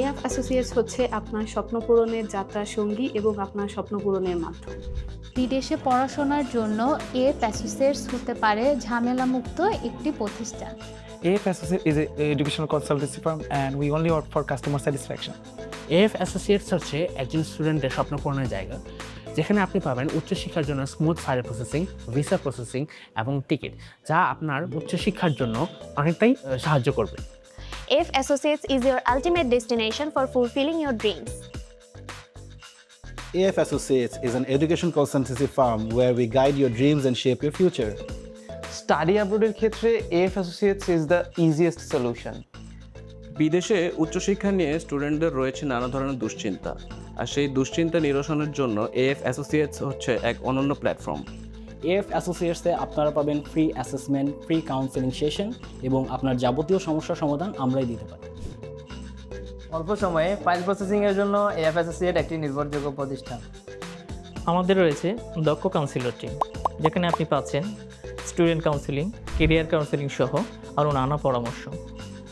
AF associates হচ্ছে আপনার স্বপ্ন পূরণের যাত্রার সঙ্গী এবং আপনার স্বপ্ন পূরণের মাধ্যম। বিদেশে পড়াশোনার জন্য এ প্যাসোসিয়েটস হতে পারে ঝামেলামুক্ত একটি প্রতিষ্ঠান। AF Associate is an educational consultancy firm and we only work for customer satisfaction. Associates হচ্ছে একজন স্টুডেন্টের স্বপ্ন পূরণের জায়গা যেখানে আপনি পাবেন উচ্চশিক্ষার জন্য smooth file processing visa processing এবং টিকিট যা আপনার উচ্চশিক্ষার জন্য অনেকটাই সাহায্য করবে। AF Associates is your ultimate destination for fulfilling your dreams. AF Associates is an education consultancy firm where we guide your dreams and shape your future. Study অ্যাব্রোডের ক্ষেত্রে F associates is the easiest solution বিদেশে উচ্চশিক্ষা নিয়ে স্টুডেন্টদের রয়েছে নানা ধরনের দুশ্চিন্তা আর সেই দুশ্চিন্তা নিরসনের জন্য এএফ অ্যাসোসিয়েটস হচ্ছে এক অনন্য প্ল্যাটফর্ম এফ অ্যাসোসিয়েটসে আপনারা পাবেন free assessment free counselling session এবং আপনার যাবতীয় সমস্যার সমাধান আমরাই দিতে পারি। অল্প সময়ে ফাইল প্রসেসিংয়ের জন্য এফ অ্যাসোসিয়েট একটি নির্ভরযোগ্য প্রতিষ্ঠান। আমাদের রয়েছে দক্ষ কাউন্সিলর টিম যেখানে আপনি পাচ্ছেন স্টুডেন্ট কাউন্সিলিং কেরিয়ার কাউন্সিলিং সহ আরও নানা পরামর্শ।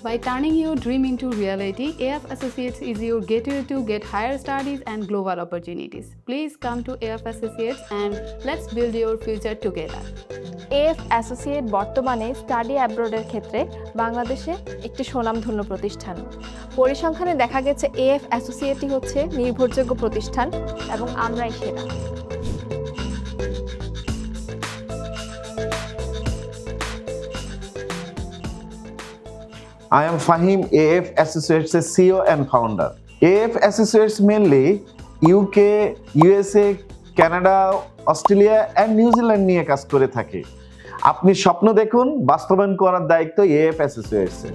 By turning your dream into reality, AF Associates is your gateway to get higher studies and global opportunities. Please come to AF Associates and let's build your future together. AF Associate বর্তমানে study অ্যাব্রোডের ক্ষেত্রে বাংলাদেশে একটি স্বনামধন্য প্রতিষ্ঠান পরিসংখ্যানে দেখা গেছে AF অ্যাসোসিয়েটই হচ্ছে নির্ভরযোগ্য প্রতিষ্ঠান এবং আমরাই সেরা I am Fahim, AF Associates CEO and founder. AF Associates mainly UK, USA, Canada Australia and New Zealand নিয়ে কাজ করে থাকে আপনি স্বপ্ন দেখুন বাস্তবায়ন করার দায়িত্ব এএফ অ্যাসোসিয়েটসের